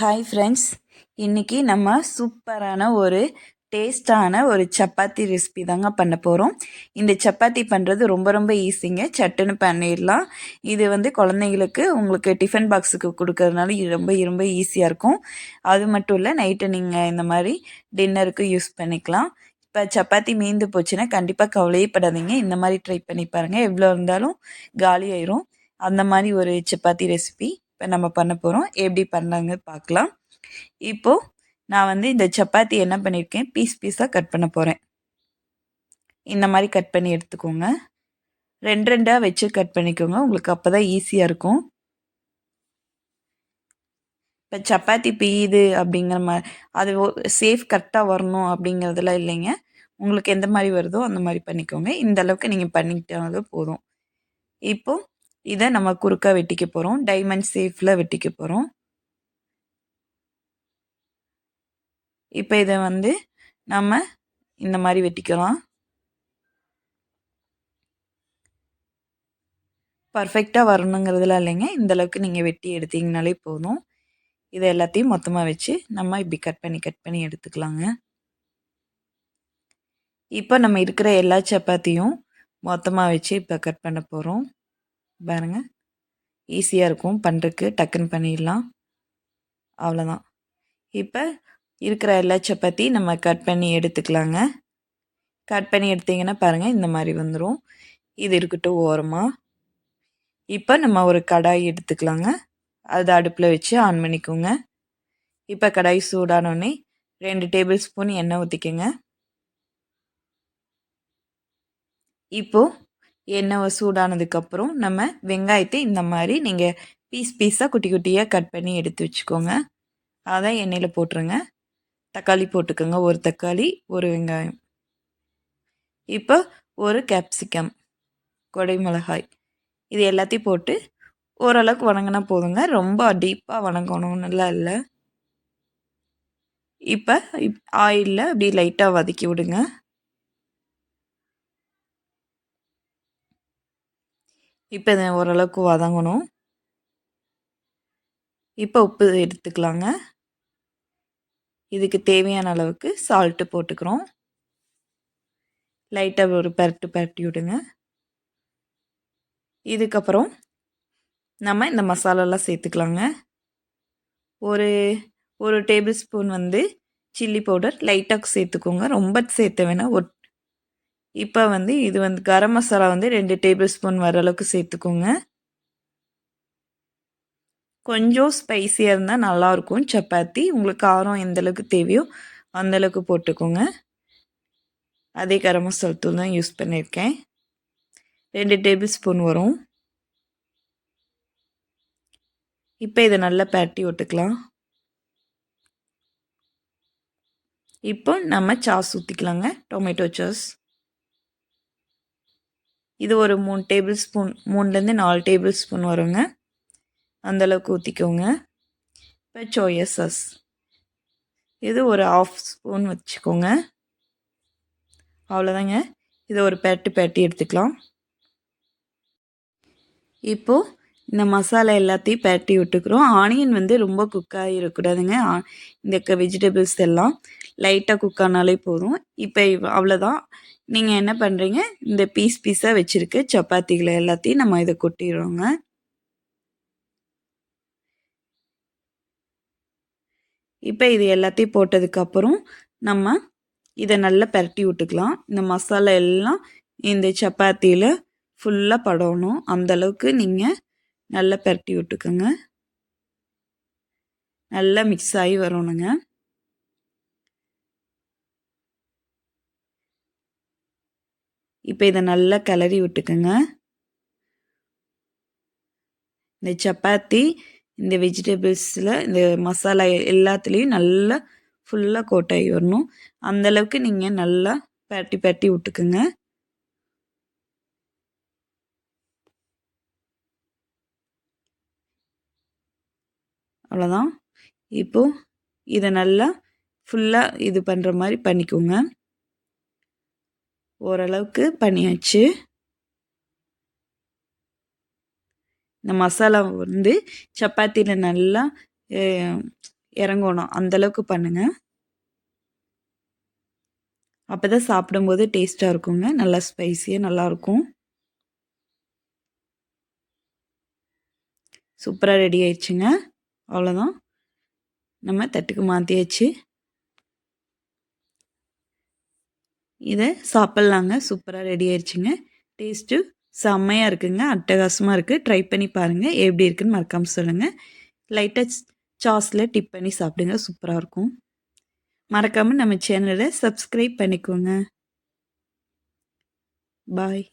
Hi friends இன்றைக்கி நம்ம சூப்பரான ஒரு டேஸ்டான ஒரு சப்பாத்தி ரெசிபி தாங்க பண்ண போகிறோம் இந்த சப்பாத்தி பண்ணுறது ரொம்ப ரொம்ப ஈஸிங்க சட்டுன்னு பண்ணிடலாம். இது வந்து குழந்தைங்களுக்கு உங்களுக்கு டிஃபன் பாக்ஸுக்கு கொடுக்கறதுனால இது ரொம்ப ரொம்ப ஈஸியாக இருக்கும். அது மட்டும் இல்லை நைட்டு நீங்கள் இந்த மாதிரி டின்னருக்கு யூஸ் பண்ணிக்கலாம். இப்போ சப்பாத்தி மீந்து போச்சுன்னா கண்டிப்பாக கவலையே படாதீங்க. இந்த மாதிரி ட்ரை பண்ணி பாருங்கள் எவ்வளோ இருந்தாலும் காலி ஆயிரும். அந்த மாதிரி ஒரு சப்பாத்தி ரெசிபி இப்போ நம்ம பண்ண போகிறோம் எப்படி பண்ணலாங்க பார்க்கலாம். இப்போது நான் வந்து இந்த சப்பாத்தி என்ன பண்ணியிருக்கேன் பீஸ் பீஸாக கட் பண்ண போகிறேன் இந்த மாதிரி கட் பண்ணி எடுத்துக்கோங்க. ரெண்டு ரெண்டாக வச்சு கட் பண்ணிக்கோங்க. உங்களுக்கு அப்போ தான் ஈஸியாக இருக்கும். இப்போ சப்பாத்தி பெய்யுது அப்படிங்கிற மாதிரி அது சேஃப் கரெக்டாக வரணும் அப்படிங்கிறதுலாம் இல்லைங்க. உங்களுக்கு எந்த மாதிரி வருதோ அந்த மாதிரி பண்ணிக்கோங்க. இந்த அளவுக்கு நீங்கள் பண்ணிக்கிட்டாலும் போதும். இப்போது இதை நம்ம குறுக்க வெட்டிக்க போகிறோம் டைமண்ட் ஷேஃபில் வெட்டிக்க போகிறோம் இப்போ இதை வந்து நம்ம இந்த மாதிரி வெட்டிக்கலாம். பர்ஃபெக்டாக வரணுங்கிறதுலாம் இல்லைங்க. இந்தளவுக்கு நீங்கள் வெட்டி எடுத்தீங்கனாலே போதும். இதை எல்லாத்தையும் மொத்தமாக வச்சு நம்ம இப்படி கட் பண்ணி கட் பண்ணி எடுத்துக்கலாங்க. இப்போ நம்ம இருக்கிற எல்லா சப்பாத்தியும் மொத்தமாக வச்சு இப்போ கட் பண்ண போகிறோம் பாருங்கள் ஈஸியாக இருக்கும். பண்ணுறதுக்கு டக்குன்னு பண்ணிடலாம். அவ்வளோதான் இப்போ இருக்கிற எல்லா சப்பாத்தி நம்ம கட் பண்ணி எடுத்துக்கலாங்க. கட் பண்ணி எடுத்திங்கன்னா பாருங்கள் இந்த மாதிரி வந்துடும் இது இருக்கட்டும் ஓரமாக இப்போ நம்ம ஒரு கடாய் எடுத்துக்கலாங்க. அது அடுப்பில் வச்சு ஆன் பண்ணிக்கோங்க. இப்போ கடாய் சூடானோடனே ரெண்டு டேபிள் ஸ்பூன் எண்ணெய் ஊற்றிக்கோங்க இப்போது எண்ணெய் சூடானதுக்கப்புறம் நம்ம வெங்காயத்தை இந்த மாதிரி நீங்கள் பீஸ் பீஸாக குட்டி குட்டியாக கட் பண்ணி எடுத்து வச்சுக்கோங்க. அதை எண்ணெயில் போட்டுருங்க. தக்காளி போட்டுக்கோங்க. ஒரு தக்காளி ஒரு வெங்காயம். இப்போ ஒரு கேப்சிகம் கொடை மிளகாய். இது எல்லாத்தையும் போட்டு ஓரளவுக்கு வணங்கினா போதுங்க. ரொம்ப டீப்பாக வணங்கணும்னுலாம் இல்லை. இப்போ ஆயிலில் அப்படி லைட்டாக வதக்கி விடுங்க. இப்போ இதை ஓரளவுக்கு வதங்கணும். இப்போ உப்பு எடுத்துக்கலாங்க. இதுக்கு தேவையான அளவுக்கு சால்ட்டு போட்டுக்கிறோம். லைட்டாக ஒரு பரட்டு பரட்டி விடுங்க. இதுக்கப்புறம் நம்ம இந்த மசாலாலாம் சேர்த்துக்கலாங்க. ஒரு ஒரு டேபிள் ஸ்பூன் வந்து சில்லி பவுடர் லைட்டாக சேர்த்துக்கோங்க. ரொம்ப சேர்த்த வேணால் ஒரு இப்போ வந்து இது வந்து கரம் மசாலா வந்து ரெண்டு டேபிள் ஸ்பூன் வர அளவுக்கு சேர்த்துக்கோங்க. கொஞ்சம் ஸ்பைஸியாக இருந்தால் நல்லாயிருக்கும் சப்பாத்தி உங்களுக்கு காரம் எந்த அளவுக்கு தேவையோ அந்தளவுக்கு போட்டுக்கோங்க. அதே கரம் மசாலா தூள் தான் யூஸ் பண்ணியிருக்கேன் ரெண்டு டேபிள் ஸ்பூன் வரும். இப்போ இதை நல்லா பரட்டி விட்டுக்கலாம். இப்போ நம்ம சாஸ் ஊற்றிக்கலாங்க டொமேட்டோ சாஸ். இது ஒரு மூணு டேபிள் ஸ்பூன் மூணுலேருந்து நாலு டேபிள் ஸ்பூன் வருங்க. அந்தளவுக்கு ஊற்றிக்கோங்க இப்போ சோயா சாஸ் இது ஒரு ஆஃப் ஸ்பூன் வச்சுக்கோங்க. அவ்வளோதாங்க இதை ஒரு பேட்டு பேட்டி எடுத்துக்கலாம். இப்போது இந்த மசாலா எல்லாத்தையும் பேட்டி விட்டுக்கிறோம். ஆனியன் வந்து ரொம்ப குக்காக இருக்கக்கூடாதுங்க இந்த வெஜிடபிள்ஸ் எல்லாம் லைட்டாக குக் ஆனாலே போதும். இப்போ அவ்வளோதான் நீங்கள் என்ன பண்ணுறீங்க இந்த பீஸ் பீஸாக வச்சுருக்கு சப்பாத்திகளை எல்லாத்தையும் நம்ம இதை கொட்டிடுறோங்க. இப்போ இது எல்லாத்தையும் போட்டதுக்கப்புறம் நம்ம இதை நல்லா பரட்டி விட்டுக்கலாம். இந்த மசாலா எல்லாம் இந்த சப்பாத்தியில் ஃபுல்லாக படணும். அந்தளவுக்கு நீங்கள் நல்லா பரட்டி விட்டுக்கோங்க. நல்லா மிக்ஸ் ஆகி வரணுங்க. இப்போ இதை நல்லா கிளறி விட்டுக்குங்க. இந்த சப்பாத்தி இந்த வெஜிடபிள்ஸில் இந்த மசாலா எல்லாத்துலேயும் நல்லா ஃபுல்லாக கோட்டாகி வரணும். அந்தளவுக்கு நீங்கள் நல்லா பேட்டி பேட்டி விட்டுக்குங்க. அவ்வளோதான் இப்போது இதை நல்லா ஃபுல்லாக இது பண்ணுற மாதிரி பண்ணிக்கோங்க. ஓரளவுக்கு பண்ணியாச்சு. இந்த மசாலா வந்து சப்பாத்தியில் நல்லா இறங்கணும். அந்தளவுக்கு பண்ணுங்கள் அப்போ தான் சாப்பிடும்போது டேஸ்ட்டாக இருக்குங்க. நல்லா ஸ்பைஸியாக நல்லாயிருக்கும் சூப்பராக ரெடி ஆயிடுச்சுங்க. அவ்வளோதான் நம்ம தட்டுக்கு மாற்றியாச்சு இதை சாப்பிட்லாங்க. சூப்பராக ரெடி ஆயிடுச்சுங்க டேஸ்ட்டு செம்மையாக இருக்குங்க. அட்டகாசமாக இருக்குது ட்ரை பண்ணி பாருங்கள் எப்படி இருக்குன்னு மறக்காமல் சொல்லுங்கள் லைட்டாக சாஸில் டிப் பண்ணி சாப்பிடுங்க. சூப்பராக இருக்கும். மறக்காமல் நம்ம சேனலை சப்ஸ்கிரைப் பண்ணிக்கோங்க. பாய்.